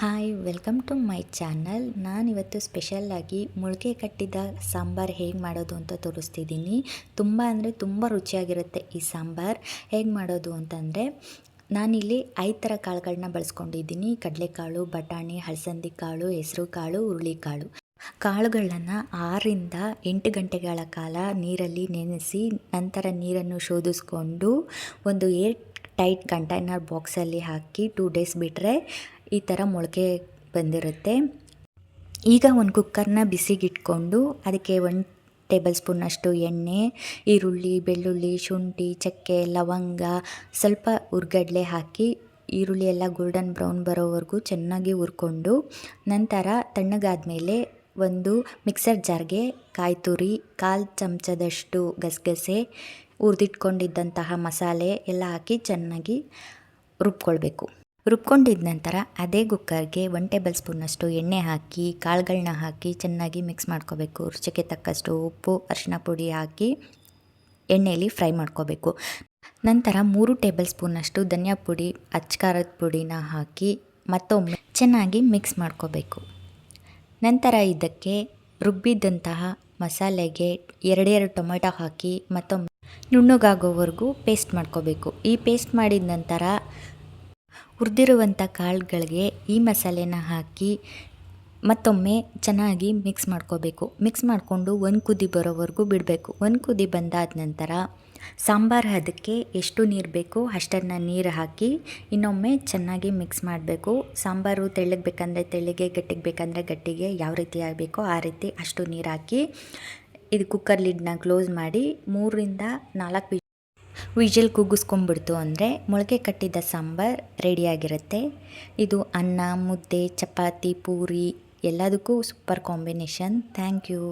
Hi welcome to my channel ನಾನಿವತ್ತು ಸ್ಪೆಷಲ್ಲಾಗಿ ಮೊಳಕೆ ಕಟ್ಟಿದ ಸಾಂಬಾರು ಹೇಗೆ ಮಾಡೋದು ಅಂತ ತೋರಿಸ್ತಿದ್ದೀನಿ. ತುಂಬ ಅಂದರೆ ತುಂಬ ರುಚಿಯಾಗಿರುತ್ತೆ ಈ ಸಾಂಬಾರು. ಹೇಗೆ ಮಾಡೋದು ಅಂತಂದರೆ, ನಾನಿಲ್ಲಿ ಐದು ಥರ ಕಾಳುಗಳನ್ನ ಬಳಸ್ಕೊಂಡಿದ್ದೀನಿ. ಕಡಲೆಕಾಳು, ಬಟಾಣಿ, ಹಲಸಂದಿ ಕಾಳು, ಹೆಸರು ಕಾಳು ಹುರುಳಿಕಾಳು ಕಾಳುಗಳನ್ನು ಆರರಿಂದ ಎಂಟು ಗಂಟೆಗಳ ಕಾಲ ನೀರಲ್ಲಿ ನೆನೆಸಿ, ನಂತರ ನೀರನ್ನು ಶೋಧಿಸ್ಕೊಂಡು ಒಂದು ಏರ್ ಟೈಟ್ ಕಂಟೈನರ್ ಬಾಕ್ಸಲ್ಲಿ ಹಾಕಿ ಟೂ ಡೇಸ್ ಬಿಟ್ಟರೆ ಈ ಥರ ಮೊಳಕೆ ಬಂದಿರುತ್ತೆ. ಈಗ ಒಂದು ಕುಕ್ಕರ್ನ ಬಿಸಿಗಿಟ್ಕೊಂಡು ಅದಕ್ಕೆ ಒಂದು ಟೇಬಲ್ ಸ್ಪೂನಷ್ಟು ಎಣ್ಣೆ, ಈರುಳ್ಳಿ, ಬೆಳ್ಳುಳ್ಳಿ, ಶುಂಠಿ, ಚಕ್ಕೆ, ಲವಂಗ ಸ್ವಲ್ಪ ಹುರ್ಗಡ್ಲೆ ಹಾಕಿ ಈರುಳ್ಳಿ ಎಲ್ಲ ಗೋಲ್ಡನ್ ಬ್ರೌನ್ ಬರೋವರೆಗೂ ಚೆನ್ನಾಗಿ ಹುರ್ಕೊಂಡು ನಂತರ ತಣ್ಣಗಾದ ಮೇಲೆ ಒಂದು ಮಿಕ್ಸರ್ ಜಾರ್ಗೆ ಕಾಯಿ ತುರಿ, ಕಾಲು ಚಮಚದಷ್ಟು ಗಸಗಸೆ, ಹುರಿದಿಟ್ಕೊಂಡಿದ್ದಂತಹ ಮಸಾಲೆ ಎಲ್ಲ ಹಾಕಿ ಚೆನ್ನಾಗಿ ರುಬ್ಕೊಳ್ಬೇಕು. ರುಬ್ಕೊಂಡಿದ ನಂತರ ಅದೇ ಕುಕ್ಕರ್ಗೆ ಒನ್ ಟೇಬಲ್ ಸ್ಪೂನಷ್ಟು ಎಣ್ಣೆ ಹಾಕಿ ಕಾಳುಗಳನ್ನ ಹಾಕಿ ಚೆನ್ನಾಗಿ ಮಿಕ್ಸ್ ಮಾಡ್ಕೋಬೇಕು. ರುಚಿಗೆ ತಕ್ಕಷ್ಟು ಉಪ್ಪು ಅರಿಶಿನ ಪುಡಿ ಹಾಕಿ ಎಣ್ಣೆಯಲ್ಲಿ ಫ್ರೈ ಮಾಡ್ಕೋಬೇಕು. ನಂತರ ಮೂರು ಟೇಬಲ್ ಸ್ಪೂನಷ್ಟು ಧನಿಯಾ ಪುಡಿ ಅಚ್ಕಾರದ ಪುಡಿನ ಹಾಕಿ ಮತ್ತೊಮ್ಮೆ ಚೆನ್ನಾಗಿ ಮಿಕ್ಸ್ ಮಾಡ್ಕೋಬೇಕು. ನಂತರ ಇದಕ್ಕೆ ರುಬ್ಬಿದ್ದಂತಹ ಮಸಾಲೆಗೆ ಎರಡೆರಡು ಟೊಮೆಟೊ ಹಾಕಿ ಮತ್ತೊಮ್ಮೆ ನುಣ್ಣಗಾಗೋವರೆಗೂ ಪೇಸ್ಟ್ ಮಾಡ್ಕೋಬೇಕು. ಈ ಪೇಸ್ಟ್ ಮಾಡಿದ ನಂತರ ಹುರಿದಿರುವಂಥ ಕಾಳುಗಳಿಗೆ ಈ ಮಸಾಲೆನ ಹಾಕಿ ಮತ್ತೊಮ್ಮೆ ಚೆನ್ನಾಗಿ ಮಿಕ್ಸ್ ಮಾಡ್ಕೋಬೇಕು. ಮಿಕ್ಸ್ ಮಾಡಿಕೊಂಡು ಒಂದು ಕುದಿ ಬರೋವರೆಗೂ ಬಿಡಬೇಕು. ಒಂದು ಕುದಿ ಬಂದಾದ ನಂತರ ಸಾಂಬಾರು ಅದಕ್ಕೆ ಎಷ್ಟು ನೀರು ಬೇಕು ಅಷ್ಟನ್ನು ನೀರು ಹಾಕಿ ಇನ್ನೊಮ್ಮೆ ಚೆನ್ನಾಗಿ ಮಿಕ್ಸ್ ಮಾಡಬೇಕು. ಸಾಂಬಾರು ತೆಳ್ಳಗೆ ಬೇಕಂದರೆ ತೆಳ್ಳಗೆ, ಗಟ್ಟಿಗೆ ಬೇಕಂದರೆ ಗಟ್ಟಿಗೆ ಯಾವ ರೀತಿ ಆಗಬೇಕೋ ಆ ರೀತಿ ಅಷ್ಟು ನೀರು ಹಾಕಿ ಇದು ಕುಕ್ಕರ್ ಲಿಡ್ನ ಕ್ಲೋಸ್ ಮಾಡಿ ಮೂರರಿಂದ ನಾಲ್ಕು ವಿಜಲ್ ಕೂಗಿಸ್ಕೊಂಡ್ಬಿಡ್ತು ಅಂದರೆ ಮೊಳಕೆ ಕಟ್ಟಿದ ಸಾಂಬಾರು ರೆಡಿಯಾಗಿರುತ್ತೆ ಇದು ಅನ್ನ, ಮುದ್ದೆ, ಚಪಾತಿ, ಪೂರಿ ಎಲ್ಲದಕ್ಕೂ ಸೂಪರ್ ಕಾಂಬಿನೇಷನ್ ಥ್ಯಾಂಕ್ ಯು